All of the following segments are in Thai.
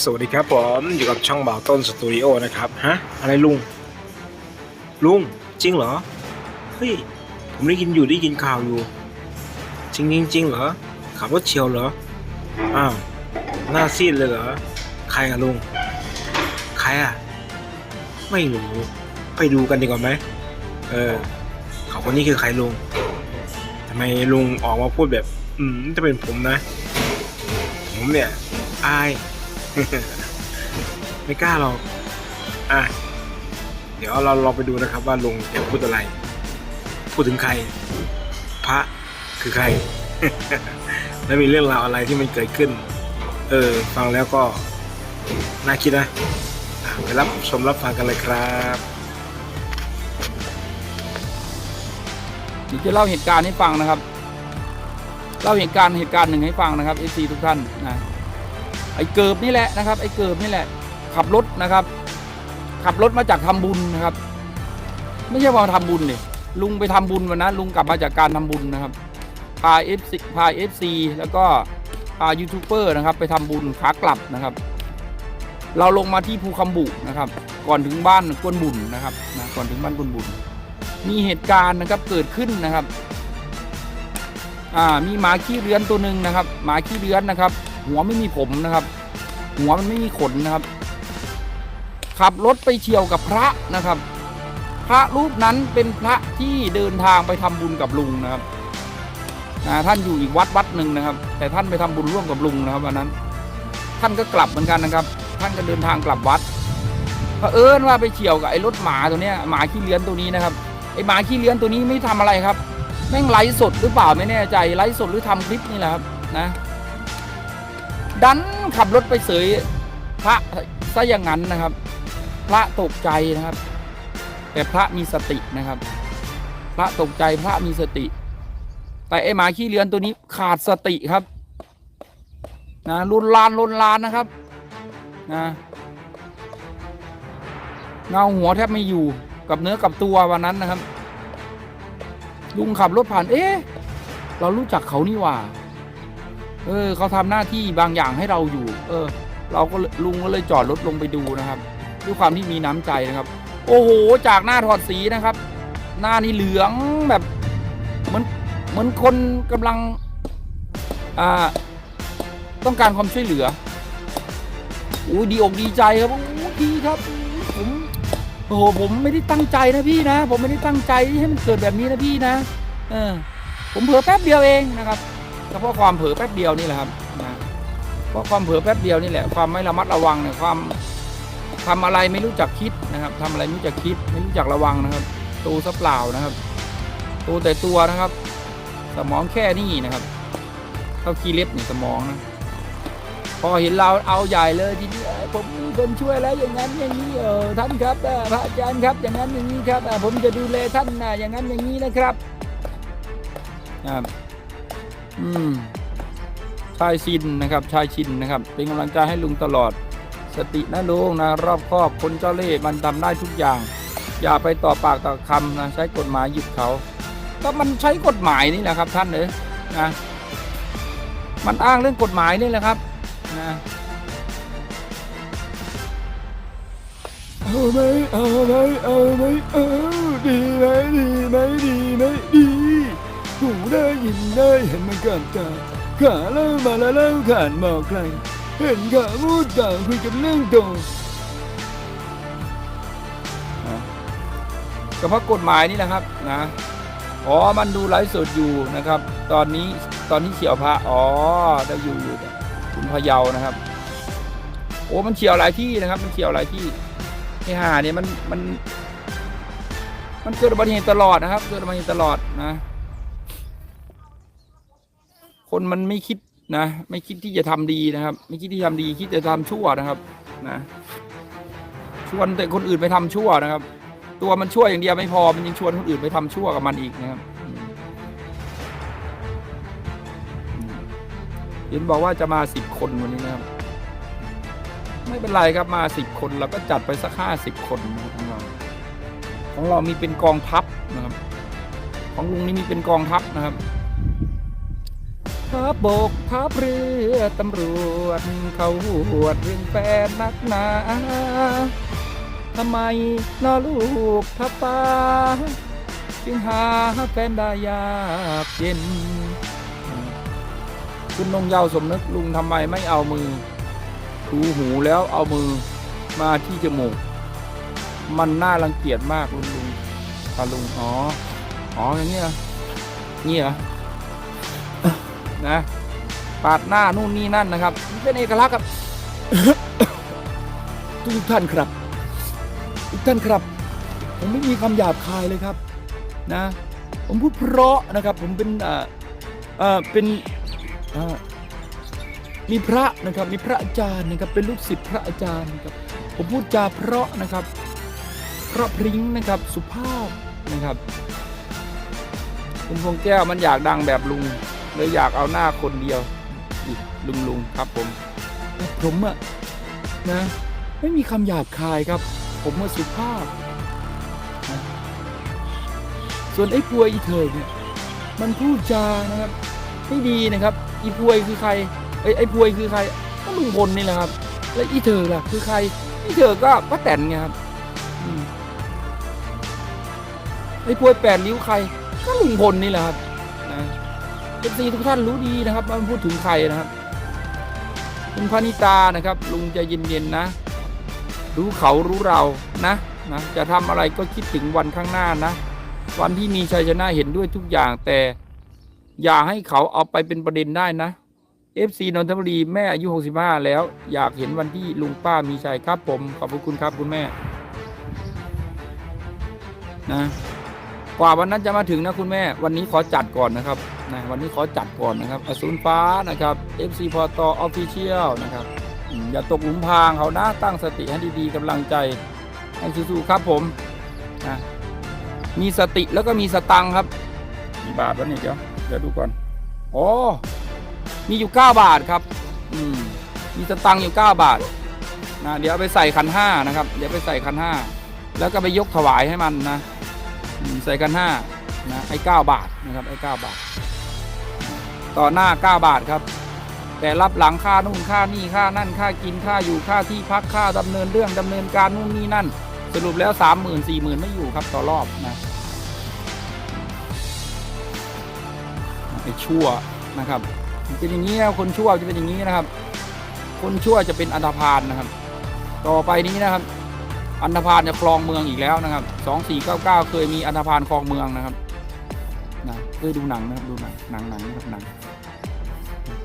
สวัสดีครับผมอยู่กับช่องบ่าวต้นสตูดิโอนะครับฮะอะไรลุง ลุงจริงเหรอเฮ้ยผมได้ยินอยู่ได้ยินข่าวอยู่ จริงจริงจริงเหรอขับรถเฉียวเหรออ้าวหน้าซีดเลยเหรอใครอะลุงใครอะไม่รู้ไปดูกันดีกว่าไหมเออเขาคนนี้คือใครลุงทำไมลุงออกมาพูดแบบ อืมถ้าเป็นผมนะ ผมเนี่ยอาย ไม่กล้าหรอกอะ เดี๋ยวเราลองไปดูนะครับว่าลุงจะพูดอะไร พูดถึงใคร พระคือใคร แล้วมีเรื่องราวอะไรที่มันเกิดขึ้น เออ ฟังแล้วก็ น่าคิดนะอะไปรับชมรับฟังกันเลยครับเดี๋ยวจะเล่าเหตุการณ์ให้ฟังนะครับ เล่าเหตุการณ์เหตุการณ์หนึ่งให้ฟังนะครับเอซีทุกท่านนะ ไอ้เกิบนี่แหละนะครับ ไอ้เกิบนี่แหละ ขับรถนะครับ ขับรถมาจากทำบุญนะครับ ไม่ใช่ว่าทำบุญเนี่ยลุงไปทำบุญวันนั้นลุงกลับมาจากการทำบุญนะครับพาเอฟซีพาเอฟซีแล้วก็พายูทูบเบอร์นะครับ ไปทำบุญขากลับนะครับ เราลงมาที่ภูคำบุนะครับ ก่อนถึงบ้านกวนบุญนะครับนะก่อนถึงบ้านกวนบุญ มีเหตุการณ์นะครับเกิดขึ้นนะครับ อ่ามีหมาขี้เรือนตัวหนึ่งนะครับ หมาขี้เรือนนะครับ หัวไม่มีผมนะครับ หัวมันไม่มีขนนะครับ ขับรถไปเฉียวกับพระนะครับ พระรูปนั้นเป็นพระที่เดินทางไปทำบุญกับลุงนะครับท่านอยู่อีกวัดวัดหนึ่งนะครับ แต่ท่านไปทำบุญร่วมกับลุงนะครับวันนั้น ท่านก็กลับเหมือนกันนะครับ ท่านก็เดินทางกลับวัดเผอิญว่าไปเฉียวกับไอ้รถหมาตัวเนี้ยหมาขี้เลื้อนตัวนี้นะครับไอหมาขี้เลื้อนตัวนี้ไม่ทำอะไรครับแม่งไลฟ์สดหรือเปล่าไม่แน่ใจไลฟ์สดหรือทำคลิปนี่แหละครับนะ ดันขับรถไปเสยพระซะอย่างนั้นนะครับ พระตกใจนะครับ แต่พระมีสตินะครับ พระตกใจพระมีสติ แต่ไอหมาขี้เลือนตัวนี้ขาดสติครับนะลุนลานลุนลานนะครับนะเงาหัวแทบไม่อยู่กับเนื้อกับตัววันนั้นนะครับ ลุงขับรถผ่าน เอ๊ะ เรารู้จักเขานี่หว่า เออเขาทำหน้าที่บางอย่างให้เราอยู่ เออ เราก็ลุงก็เลยจอดรถลงไปดูนะครับ ด้วยความที่มีน้ำใจนะครับ โอ้โห จากหน้าถอดสีนะครับ หน้านี่เหลืองแบบเหมือนเหมือนคนกำลังอ่าต้องการความช่วยเหลือโอ้ดีอกดีใจครับโอ้ดีครับผมโอ้โหผมไม่ได้ตั้งใจนะพี่นะ ผมไม่ได้ตั้งใจให้มันเกิดแบบนี้นะพี่นะ เออผมเผลอแป๊บเดียวเองนะครับ ก็เพราะความเผลอแป๊บเดียวนี่แหละครับนะเพราะความเผลอแป๊บเดียวนี่แหละความไม่ระมัดระวังเนี่ยความทำอะไรไม่รู้จักคิดนะครับทำอะไรไม่รู้จักคิดไม่รู้จักระวังนะครับตูซะเปล่านะครับตูแต่ตัวนะครับ สมองแค่นี้นะครับเท่าขี้เล็บนี่สมองนะพอเห็นเราเอาใหญ่เลยทีนี้เอ้ยผมมีคนช่วยแล้วอย่างนั้นอย่างนี้เออท่านครับพระอาจารย์ครับอย่างนั้นอย่างนี้ครับผมจะดูแลท่านนะอย่างนั้นอย่างนี้นะครับครับ อืมชายชินนะครับชายชินนะครับ เป็นกำลังใจให้ลุงตลอด สตินะลุงนะรอบครอบคนเจ้าเล่ห์มันทำได้ทุกอย่าง อย่าไปต่อปากต่อคำนะใช้กฎหมายหยุดเขา ก็มันใช้กฎหมายนี่แหละครับ ท่านเอ๋ยนะมันอ้างเรื่องกฎหมายนี่แหละครับนะเอาไหมเอาไหมเอาไหมเออดีไหมดีไหมดีไหมดี ยินได้เห็นมันกันตาขาเล่ามาแล้วเล่าขานบอกใคร เห็นขาพูดต่างคุยกันเรื่องโตนะก็เพราะกฎหมายนี่แหละครับนะอ๋อมันดูไลฟ์สดอยู่นะครับ ตอนนี้ตอนที่เฉียวพระอ๋อได้อยู่อยู่คุณพะเยานะครับ โอ้มันเฉียวหลายที่นะครับ มันเฉียวหลายที่ไอ้ห่าเนี่ยมันมัน มันเกิดอุบัติเหตุตลอดนะครับ เกิดอุบัติเหตุตลอดนะ คนมันไม่คิดนะ ไม่คิดที่จะทำดีนะครับ ไม่คิดที่จะทำดี คิดจะทำชั่วนะครับ นะชวนแต่คนอื่นไปทำชั่วนะครับ ตัวมันชั่วอย่างเดียวไม่พอมันยังชวนคนอื่นไปทำชั่วกับมันอีกนะครับเห็นบอกว่าจะมาสิบคนวันนี้นะครับ ไม่เป็นไรครับมาสิบคนเราก็จัดไปสักห้าสิบคนของเราของเรามีเป็นกองทัพนะครับ ของลุงนี่มีเป็นกองทัพนะครับ ทัพบกทัพเรือตำรวจ เขาหวดเรื่องแฟนนักหนาทำไมนอลูกทัพป้าจึงหาแฟนได้ยากเย็น คุณนงเยาวสมนึกลุงทำไมไม่เอามือถูหูแล้วเอามือมาที่จมูก มันน่ารังเกียจมากลุงลุงตาลุงอ๋อ อ๋ออย่างนี้เหรอนี่เหรอ นะปาดหน้านู่นนี่นั่นนะครับ เป็นเอกลักษณ์ครับทุกท่านครับ ทุกท่านครับ ผมไม่มีคำหยาบคายเลยครับนะ ผมพูดเพราะนะครับ ผมเป็นอ่าอ่าเป็นอ่ามีพระนะครับ มีพระอาจารย์นะครับ เป็นลูกศิษย์พระอาจารย์นะครับ ผมพูดจาเพราะนะครับเพราะพริ้งนะครับ สุภาพนะครับ คุณพวงแก้วมันอยากดังแบบลุง เลยอยากเอาหน้าคนเดียวลุงลุงครับผม ผมอะนะ ไม่มีคำหยาบคายครับ ผมว่าสุภาพนะส่วนไอ้พวยอีเถิดเนี่ยมันพูดจานะครับไม่ดีนะครับ อีพวยคือใครไอ้ไอ้พวยคือใครก็ลุงพลนี่แหละครับ แล้วอีเธอล่ะ คือใคร อีเธอก็ป้าแตนไงครับไอ้พวยแปดนิ้วใคร ก็ลุงพลนี่แหละครับ เอฟซีทุกท่านรู้ดีนะครับว่ามันพูดถึงใครนะครับคุณพานิตานะครับ ลุงจะเย็นๆนะ รู้เขารู้เรานะนะจะทำอะไรก็คิดถึงวันข้างหน้านะวันที่มีชัยชนะเห็นด้วยทุกอย่างแต่ อย่าให้เขาเอาไปเป็นประเด็นได้นะ FC นนทบุรีแม่อายุ 65 แล้ว อยากเห็นวันที่ลุงป้ามีชัยครับผม ขอบพระคุณครับคุณแม่ นะ ว่าวันนั้นจะมาถึงนะคุณแม่ วันนี้ขอจัดก่อนนะครับนะวันนี้ขอจัดก่อนนะครับอสูรฟ้านะครับ FC พอตออฟฟิเชียลนะครับอย่าตกหลุมพรางเขานะตั้งสติให้ดีๆกำลังใจให้สู้ๆครับผมนะมีสติแล้วก็มีสตังค์ครับกี่บาทวะเนี่เดี๋ยวเดี๋ยวดูก่อนอ๋อมีอยู่ 9 บาทครับอืมมีสตังค์อยู่ 9 บาทนะเดี๋ยวเอาไปใส่คันห้านะครับ เดี๋ยวไปใส่คันห้าแล้วก็ไปยกถวายให้มันนะ ใส่กันห้านะไอ้เก้าบาทนะครับไอ้เก้าบาท ต่อหน้าเก้าบาทครับ แต่รับหลังค่านู่นค่านี่ค่านั่นค่ากินค่าอยู่ค่าที่พักค่าดำเนินเรื่องดำเนินการนู่นนี่นั่น สรุปแล้วสามหมื่นสี่หมื่นไม่อยู่ครับต่อรอบนะไอ้ชั่วนะครับเป็นอย่างนี้นะคนชั่วจะเป็นอย่างนี้นะครับ คนชั่วจะเป็นอันธพาลนะครับ ต่อไปนี้นะครับ อันธพาลจะครองเมืองอีกแล้วนะครับสองสี่เก้าเก้าเคยมีอันธพาลครองเมืองนะครับนะเคยดูหนังนะครับดูหนังหนังหนังนะครับหนัง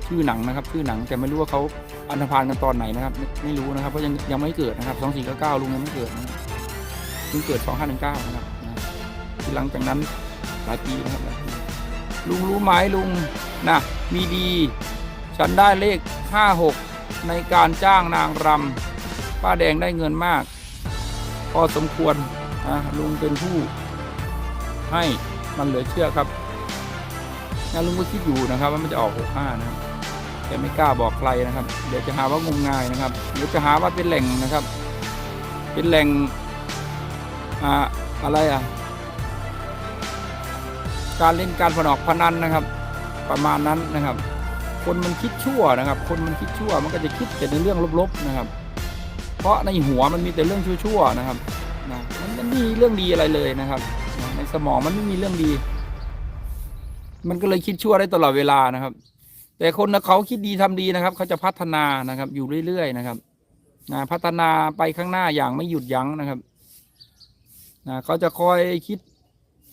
ชื่อหนังนะครับชื่อหนังแต่ไม่รู้ว่าเขาอันธพาลกันตอนไหนนะครับไม่ไม่รู้นะครับเพราะยังยังไม่เกิดนะครับสองสี่เก้าเก้าลุงยังไม่เกิดนะครับเพิ่งเกิดสองห้าหนึ่งเก้านะครับนะทีหลังจากนั้นหลายปีนะครับลุงรู้ไหมลุงนะมีดี ฉันได้เลขห้าหกในการจ้างนางรำป้าแดงได้เงินมาก พอสมควรนะลุงเป็นผู้ให้มันเหลือเชื่อครับนะลุงก็คิดอยู่นะครับ ว่ามันจะออกหกห้านะครับแต่ไม่กล้าบอกใครนะครับ เดี๋ยวจะหาว่างมงายนะครับเดี๋ยวจะหาว่าเป็นแหล่งนะครับ เป็นแหล่งอ่าอะไรอะ การเล่นการพนออกพนันนะครับ ประมาณนั้นนะครับ คนมันคิดชั่วนะครับ คนมันคิดชั่วมันก็จะคิดแต่ในเรื่องลบๆนะครับ เพราะในหัวมันมีแต่เรื่องชั่วๆนะครับนะมันมันไม่มีเรื่องดีอะไรเลยนะครับ ในสมองมันไม่มีเรื่องดี มันก็เลยคิดชั่วได้ตลอดเวลานะครับ แต่คนนะเขาคิดดีทำดีนะครับ เขาจะพัฒนานะครับ อยู่เรื่อยๆนะครับนะพัฒนาไปข้างหน้าอย่างไม่หยุดยั้งนะครับนะเขาจะคอยคิด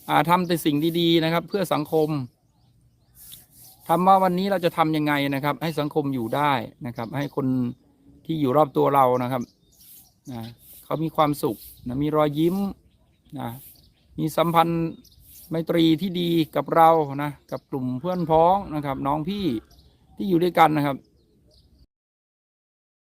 อ่าทำแต่สิ่งดีๆนะครับ เพื่อสังคมทำว่าวันนี้เราจะทำยังไงนะครับ ให้สังคมอยู่ได้นะครับ ให้คน ที่อยู่รอบตัวเรานะครับนะเขามีความสุขนะมีรอยยิ้มนะมีสัมพันธ์ไมตรีที่ดีกับเรานะกับกลุ่มเพื่อนพ้องนะครับ น้องพี่ที่อยู่ด้วยกันนะครับ